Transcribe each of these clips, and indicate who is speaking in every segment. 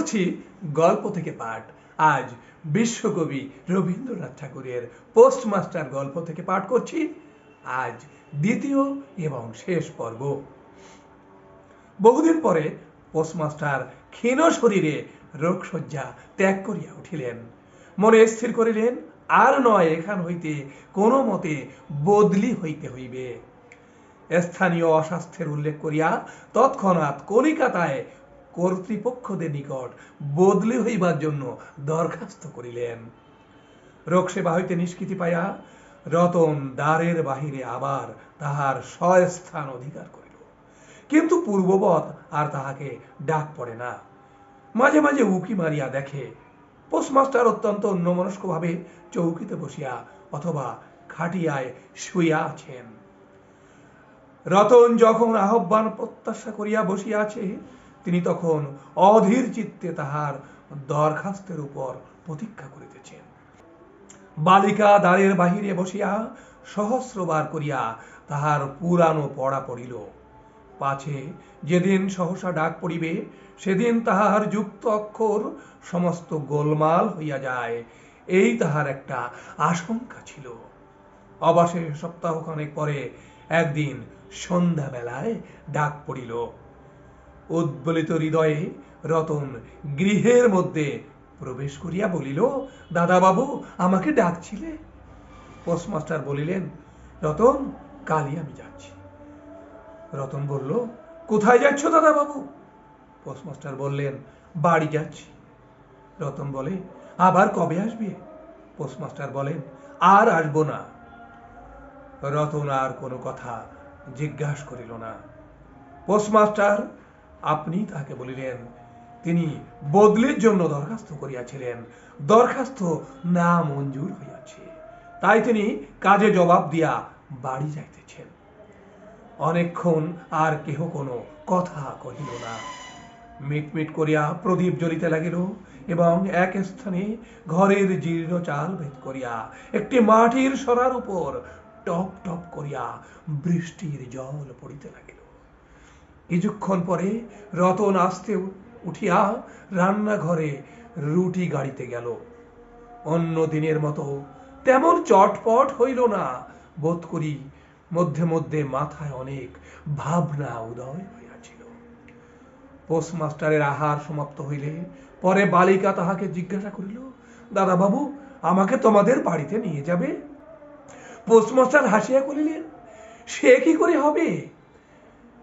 Speaker 1: করছি গল্প থেকে পাঠ। আজ বিশ্বকবি রবীন্দ্রনাথ ঠাকুরের পোস্টমাস্টার গল্প থেকে পাঠ করছি। আজ দ্বিতীয় এবং শেষ পর্ব। বহুদিন পরে পোস্টমাস্টার ক্ষীণ শরীরে রোগশয্যা ত্যাগ করিয়া উঠিলেন। মনে স্থির করিলেন, আর নয়, এখান হইতে কোনো মতে বদলি হইতে হইবে। স্থানীয় অস্বাস্থ্যের উল্লেখ করিয়া তৎক্ষণাৎ কলিকাতায় কর্তৃপক্ষদের নিকট বদলি হইবার জন্য দরখাস্ত করিলেন। রোগ সেবা হইতে নিষ্কৃতি পাইয়া রতন দ্বারের বাহিরে আবার তাহার স্বস্থান অধিকার করিল। কিন্তু পূর্ববৎ আর তাহাকে ডাক পড়ে না। মাঝে মাঝে উকি মারিয়া দেখে পোস্টমাস্টার অত্যন্ত অন্যমনস্কভাবে চৌকিতে বসিয়া অথবা খাটিয়ায় শুইয়া আছেন। রতন যখন আহ্বান প্রত্যাশা করিয়া বসিয়া আছে তিনি তখন অধীর চিত্তে তাহার দরখাস্তের উপর প্রতীক্ষা করিতেছেন। বালিকা দ্বারের বাহিরে বসিয়া সহস্রবার করিয়া তাহার পুরানো পড়া পড়িল। পাছে যেদিন সহসা ডাক পড়িবে, সেদিন তাহার যুক্ত অক্ষর সমস্ত গোলমাল হইয়া যায়। এই তাহার একটা আশঙ্কা ছিল। অবশেষ সপ্তাহখানেক পরে একদিন সন্ধ্যাবেলায় ডাক পড়িল। উদ্বলিত হৃদয়ে রতন গৃহের মধ্যে প্রবেশ করিয়া বলিল, দাদাবাবু, আমাকে ডাকছিলে? পোস্টমাস্টার বলিলেন, রতন, কালই আমি যাচ্ছি। রতন বলল, কোথায় যাচ্ছ দাদাবাবু? পোস্টমাস্টার বললেন, বাড়ি যাচ্ছি। রতন বলে, আবার কবে আসবে? পোস্টমাস্টার বলেন, আর আসব না। রতন আর কোনো কথা জিজ্ঞাসা করিল না। পোস্টমাস্টার আপনি তাকে বলিলেন, তিনি বদলির জন্য দরখাস্ত করিয়াছিলেন। দরখাস্ত না মঞ্জুর হইয়াছে। তাই তিনি কাজে জবাব দিয়া বাড়ি যাইতেছেন। অনেকক্ষণ আর কেহ কোনো কথা কহিল না। মিটমিট করিয়া প্রদীপ জ্বলিতে লাগিল এবং এক স্থানে ঘরের জীর্ণ চাল ভেদ করিয়া একটি মাটির সরার উপর টপ টপ করিয়া বৃষ্টির জল পড়িতে লাগিল। কিছুক্ষণ পরে রতন আসতে উঠিয়া রান্নাঘরে রুটি গাড়িতে গেল। অন্য দিনের মতো তেমন চটপট হইল না। বোধ করি মধ্যে মধ্যে মাথায় অনেক ভাবনা উদয় হইয়াছিল। পোস্টমাস্টারের আহার সমাপ্ত হইলে পরে বালিকা তাহাকে জিজ্ঞাসা করিল দাদা বাবু আমাকে তোমাদের বাড়িতে নিয়ে যাবে? পোস্টমাস্টার হাসিয়া করিলেন সে কি করে হবে?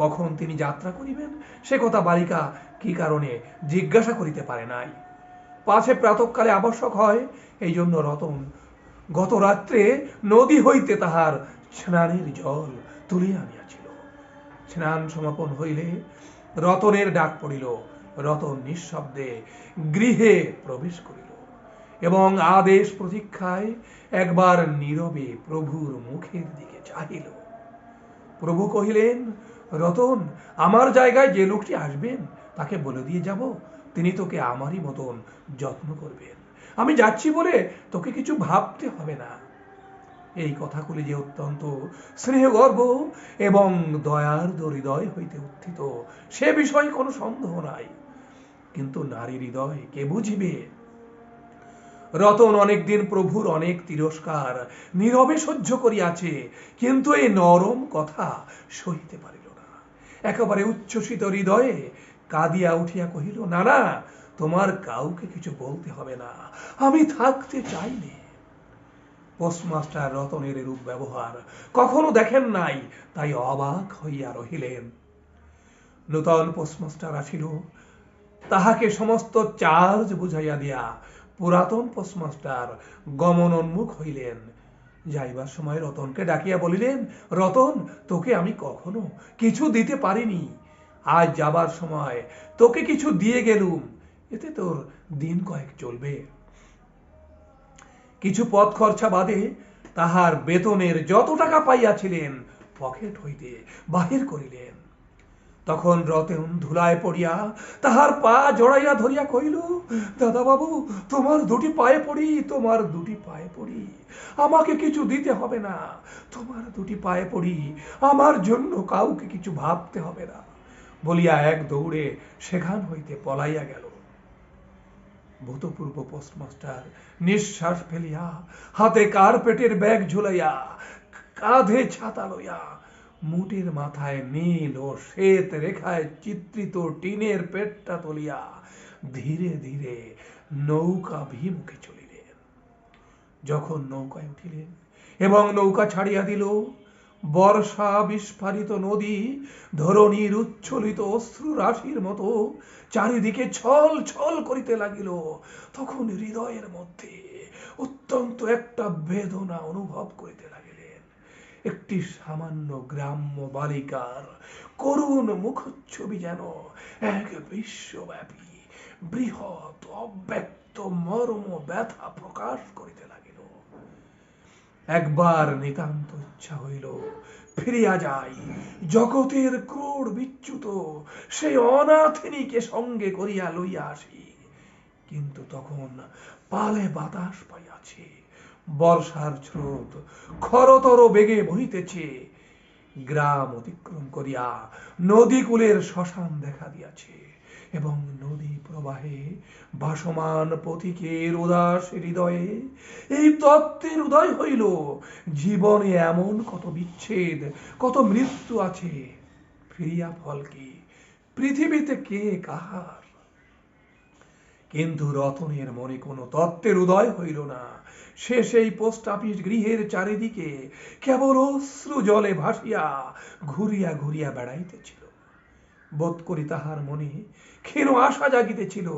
Speaker 1: কখন তিনি যাত্রা করিবেন? সে কথা বালিকা কি কারণে জিজ্ঞাসা করিতে পারে নাই। পাছে প্রাতকালে আবশ্যক হয় এই জন্য রতন গত রাত্রে নদী হইতে তাহার স্নানের জল তুলিয়া আনিয়াছিল। স্নান সমাপন হইলে রতনের ডাক পড়িল। রতন নিঃশব্দে গৃহে প্রবেশ করিল এবং আদেশ প্রতীক্ষায় একবার নীরবে প্রভুর মুখের দিকে চাহিল। প্রভু কহিলেন রতন, আমার জায়গায় যে লোকটি আসবেন, তাকে বলে দিয়ে যাব। তিনি তোকে আমারই মতন যত্ন করবেন। আমি যাচ্ছি বলে তোকে কিছু ভাবতে হবে না। এই কথাগুলি যে অত্যন্ত স্নেহগর্ব এবং দয়ার হৃদয় হইতে উত্থিত, সে বিষয়ে কোনো সন্দেহ নাই। কিন্তু নারী হৃদয় কে বুঝিবে? রতন অনেকদিন প্রভুর অনেক তিরস্কার, নীরবে সহ্য করিয়াছে, কিন্তু এই নরম কথা সহিতে পারিল না। একেবারে উচ্ছ্বসিত হৃদয়ে কাঁদিয়া উঠিয়া কহিল না না তোমার কাউকে কিছু বলতে হবে না। আমি থাকতে চাইনি পোস্টমাস্টার রতনের রূপ ব্যবহার কখনো দেখেন নাই, তাই অবাক হইয়া রহিলেন। নূতন পোস্টমাস্টার আসিল। তাহাকে সমস্ত চার্জ বুঝাইয়া দিয়া পুরাতন পোস্টমাস্টার গমনোন্মুখ হইলেন। যাইবার সময় রতনকে ডাকিয়া বলিলেন, রতন, তোকে আমি কখনো কিছু দিতে পারিনি। আজ যাবার সময় তোকে কিছু দিয়ে গেলুম। এতে তোর দিন কয়েক চলবে। কিছু পথ খরচা বাদে তাহার বেতনের যত টাকা পাইয়াছিলেন, পকেট হইতে বাহির করিলেন। তখন রতন ধুলায় পড়িয়া তাহার পা জড়াইয়া ধরিয়া কহিল দাদা বাবু তোমার দুটি পায়ে পড়ি, তোমার দুটি পায়ে পড়ি। আমাকে কিছু দিতে হবে না। তোমার দুটি পায়ে পড়ি। আমার জন্য কাউকে কিছু ভাবতে হবে না। বলিয়া এক দৌড়ে সেখান হইতে পলাইয়া গেল। ভূতপূর্ব পোস্টমাস্টার নিঃশ্বাস ফেলিয়া হাতে কার্পেটের ব্যাগ ঝুলাইয়া কাঁধে ছাতা লইয়া মুটির মাথায় নীল ও শ্বেত রেখায় চিত্রিত টিনের পেটটা তুলিয়া ধীরে ধীরে নৌকা ভিমুখে চলিলেন। যখন নৌকায় উঠিলেন এবং নৌকা ছাড়িয়া দিল, বর্ষা বিস্ফারিত নদী, ধরণীর উচ্ছলিত অশ্রু রাশির মতো চারিদিকে ছল ছল করিতে লাগিল। তখন হৃদয়ের মধ্যে অত্যন্ত একটা বেদনা অনুভব করিতে লাগিলেন একটি সামান্য গ্রাম্য বালিকার করুণ মুখচ্ছবি যেন এক বিশ্বব্যাপী, বৃহৎ, অব্যক্ত মর্ম ব্যথা প্রকাশ করিতে লাগিল। একবার নিতান্ত ইচ্ছা হইল ফিরিয়া যাই, জগতের ক্রোড় বিচ্যুত সেই অনাথিনীকে সঙ্গে করিয়া লইয়া আসি। কিন্তু তখন পালে বাতাস পাইয়াছে। বর্ষার স্রোত খরতর বেগে বহিতেছে। গ্রাম অতিক্রম করিয়া নদীকূলের শ্মশান দেখা দিয়াছে এবং নদী প্রবাহে ভাসমান পথিকের উদাস হৃদয়ে এই তত্ত্বের উদয় হইল, জীবনে এমন কত বিচ্ছেদ, কত মৃত্যু আছে, ফিরিয়া ফল কি পৃথিবীতে কে কাহার? কিন্তু রতনের মনে কোনো তত্ত্বের উদয় হইল না। সে সেই পোস্ট অফিস গৃহের চারিদিকে কেবল অশ্রু জলে ভাসিয়া ঘুরিয়া ঘুরিয়া বেড়াইতেছিল। বোধ করি তাহার মনে ক্ষীণ আশা জাগিতেছিল,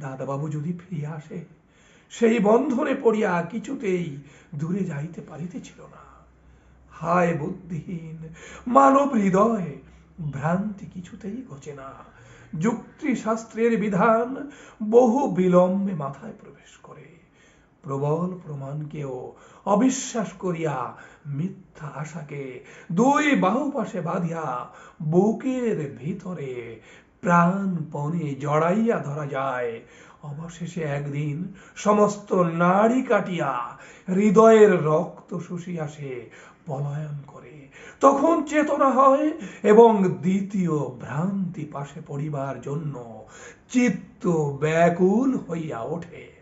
Speaker 1: দাদাবাবু যদি ফিরিয়া আসে, সেই বন্ধনে পড়িয়া কিছুতেই দূরে যাইতে পারিতেছিল না। হায় বুদ্ধিহীন, মানব হৃদয় ভ্রান্তি কিছুতেই ঘোচে না। যুক্তি শাস্ত্রের বিধান বহু বিলম্বে মাথায় প্রবেশ করে। প্রবল প্রমাণকেও অবিশ্বাস করিয়া মিথ্যা আশাকে দুই বাহু পাশে বাঁধিয়া বুকের ভিতরে প্রাণপণে জড়াইয়া ধরা যায়। অবশেষে একদিন সমস্ত নাড়ি কাটিয়া হৃদয়ের রক্ত শুষিয়া সে পলায়ন করে। তখন চেতনা হয় এবং দ্বিতীয় ভ্রান্তি পাশে পড়িবার জন্য চিত্ত ব্যাকুল হইয়া ওঠে।